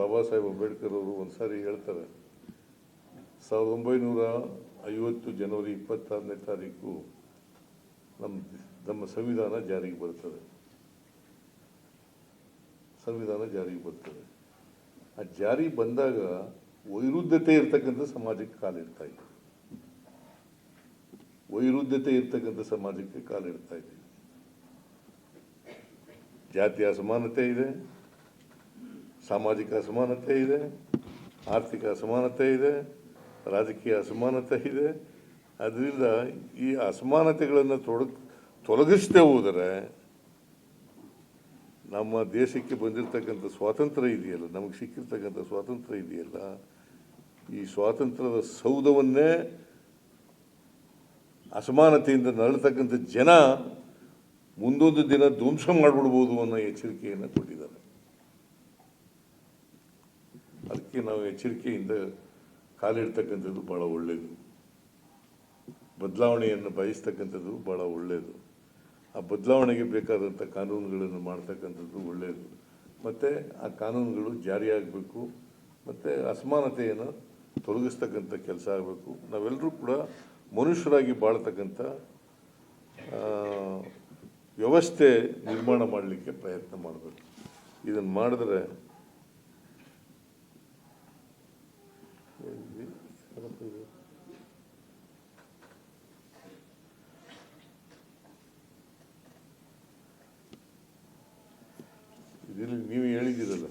ಬಾಬಾ ಸಾಹೇಬ್ ಅಂಬೇಡ್ಕರ್ ಅವರು ಒಂದು ಸಾರಿ ಹೇಳ್ತಾರೆ ಸಾವಿರದ ಒಂಬೈನೂರ ಐವತ್ತು ಜನವರಿ ಇಪ್ಪತ್ತಾರನೇ ತಾರೀಕು ನಮ್ಮ ನಮ್ಮ ಸಂವಿಧಾನ ಜಾರಿಗೆ ಬರ್ತದೆ. ಸಂವಿಧಾನ ಜಾರಿಗೆ ಬರ್ತದೆ. ಆ ಜಾರಿ ಬಂದಾಗ ವೈರುದ್ಧತೆ ಇರ್ತಕ್ಕಂಥ ಸಮಾಜಕ್ಕೆ ಕಾಲಿಡ್ತಾ ಇದೆ. ವೈರುದ್ಧತೆ ಇರ್ತಕ್ಕಂಥ ಸಮಾಜಕ್ಕೆ ಕಾಲಿಡ್ತಾ ಇದೆ. ಜಾತಿ ಅಸಮಾನತೆ ಇದೆ. ಸಾಮಾಜಿಕ ಅಸಮಾನತೆ ಇದೆ, ಆರ್ಥಿಕ ಅಸಮಾನತೆ ಇದೆ, ರಾಜಕೀಯ ಅಸಮಾನತೆ ಇದೆ. ಅದರಿಂದ ಈ ಅಸಮಾನತೆಗಳನ್ನು ತೊಡಗ್, ತೊಲಗಿಸದೆ ಹೋದರೆ ನಮ್ಮ ದೇಶಕ್ಕೆ ಬಂದಿರತಕ್ಕಂಥ ಸ್ವಾತಂತ್ರ್ಯ ಇದೆಯಲ್ಲ, ನಮಗೆ ಸಿಕ್ಕಿರ್ತಕ್ಕಂಥ ಸ್ವಾತಂತ್ರ್ಯ ಇದೆಯಲ್ಲ, ಈ ಸ್ವಾತಂತ್ರ್ಯದ ಸೌಧವನ್ನೇ ಅಸಮಾನತೆಯಿಂದ ನರಳತಕ್ಕಂಥ ಜನ ಮುಂದೊಂದು ದಿನ ಧ್ವಂಸ ಮಾಡಿಬಿಡ್ಬೋದು ಅನ್ನೋ ಎಚ್ಚರಿಕೆಯನ್ನು ಕೊಟ್ಟಿದ್ದಾರೆ. ಅದಕ್ಕೆ ನಾವು ಎಚ್ಚರಿಕೆಯಿಂದ ಕಾಲಿಡ್ತಕ್ಕಂಥದ್ದು ಭಾಳ ಒಳ್ಳೆಯದು ಬದಲಾವಣೆಯನ್ನು ಬಯಸ್ತಕ್ಕಂಥದ್ದು ಭಾಳ ಒಳ್ಳೆಯದು ಆ ಬದಲಾವಣೆಗೆ ಬೇಕಾದಂಥ ಕಾನೂನುಗಳನ್ನು ಮಾಡ್ತಕ್ಕಂಥದ್ದು ಒಳ್ಳೆಯದು ಮತ್ತು ಆ ಕಾನೂನುಗಳು ಜಾರಿಯಾಗಬೇಕು. ಮತ್ತು ಅಸಮಾನತೆಯನ್ನು ತೊಲಗಿಸ್ತಕ್ಕಂಥ ಕೆಲಸ ಆಗಬೇಕು. ನಾವೆಲ್ಲರೂ ಕೂಡ ಮನುಷ್ಯರಾಗಿ ಬಾಳ್ತಕ್ಕಂಥ ವ್ಯವಸ್ಥೆ ನಿರ್ಮಾಣ ಮಾಡಲಿಕ್ಕೆ ಪ್ರಯತ್ನ ಮಾಡಬೇಕು. ಇದನ್ನು ಮಾಡಿದ್ರೆ ಇದರಲ್ಲಿ ನೀವು ಹೇಳಿದ್ದೀರಲ್ಲ.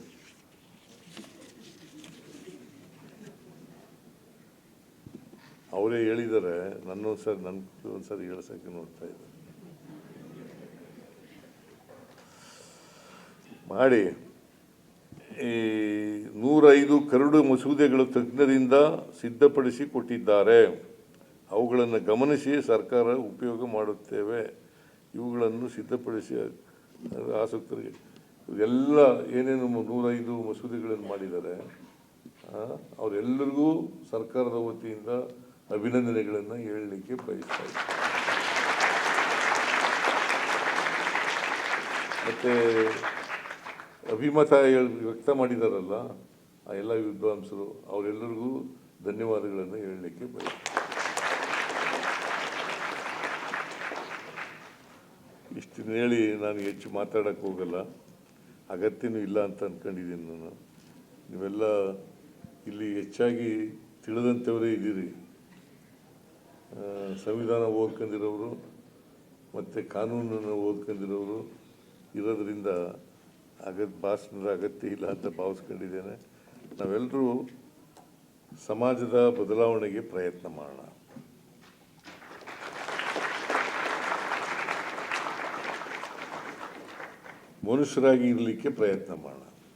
ಅವರೇ ಹೇಳಿದ್ದಾರೆ ನನ್ನೊಂದ್ಸರಿ ನನ್ನ ಒಂದ್ಸರಿ ಹೇಳ್ಸಕ್ಕೆ ನೋಡ್ತಾ ಇದ್ದಾರೆ. ಮಾಡಿ ಈ ನೂರೈದು ಕರಡು ಮಸೂದೆಗಳು ತಜ್ಞರಿಂದ ಸಿದ್ಧಪಡಿಸಿ ಕೊಟ್ಟಿದ್ದಾರೆ ಅವುಗಳನ್ನು ಗಮನಿಸಿ ಸರ್ಕಾರ ಉಪಯೋಗ ಮಾಡುತ್ತೇವೆ. ಇವುಗಳನ್ನು ಸಿದ್ಧಪಡಿಸಿ, ಆಸಕ್ತರಿಗೆ. ಎಲ್ಲ ಏನೇನು ನೂರೈದು ಮಸೂದೆಗಳನ್ನು ಮಾಡಿದ್ದಾರೆ ಅವರೆಲ್ಲರಿಗೂ ಸರ್ಕಾರದ ವತಿಯಿಂದ ಅಭಿನಂದನೆಗಳನ್ನು ಹೇಳಲಿಕ್ಕೆ ಬಯಸ್ತಾ ಇದ್ದಾರೆ ಮತ್ತು ಅಭಿಮತ ಹೇಳಿ, ವ್ಯಕ್ತ ಮಾಡಿದಾರಲ್ಲ ಆ ಎಲ್ಲ ವಿದ್ವಾಂಸರು ಅವರೆಲ್ಲರಿಗೂ ಧನ್ಯವಾದಗಳನ್ನು ಹೇಳಲಿಕ್ಕೆ ಬಯಸ್ತೀನಿ ಇಷ್ಟನ್ನು ಹೇಳಿ ನಾನು ಹೆಚ್ಚು ಮಾತಾಡೋಕ್ಕೆ ಹೋಗಲ್ಲ. ಅಗತ್ಯನೂ ಇಲ್ಲ ಅಂತ ಅಂದ್ಕೊಂಡಿದ್ದೀನಿ ನಾನು. ನೀವೆಲ್ಲ ಇಲ್ಲಿ ಹೆಚ್ಚಾಗಿ ತಿಳಿದಂಥವರೇ ಇದ್ದೀರಿ. ಸಂವಿಧಾನ ಓದ್ಕೊಂಡಿರೋರು ಮತ್ತು ಕಾನೂನನ್ನು ಓದ್ಕೊಂಡಿರೋರು ಇರೋದರಿಂದ ಅಗತ್ಯ ಭಾಷಣದ ಅಗತ್ಯ ಇಲ್ಲ ಅಂತ ಭಾವಿಸ್ಕೊಂಡಿದ್ದೇನೆ. ನಾವೆಲ್ಲರೂ ಸಮಾಜದ ಬದಲಾವಣೆಗೆ ಪ್ರಯತ್ನ ಮಾಡೋಣ. ಮನುಷ್ಯರಾಗಿ ಇರಲಿಕ್ಕೆ ಪ್ರಯತ್ನ ಮಾಡೋಣ.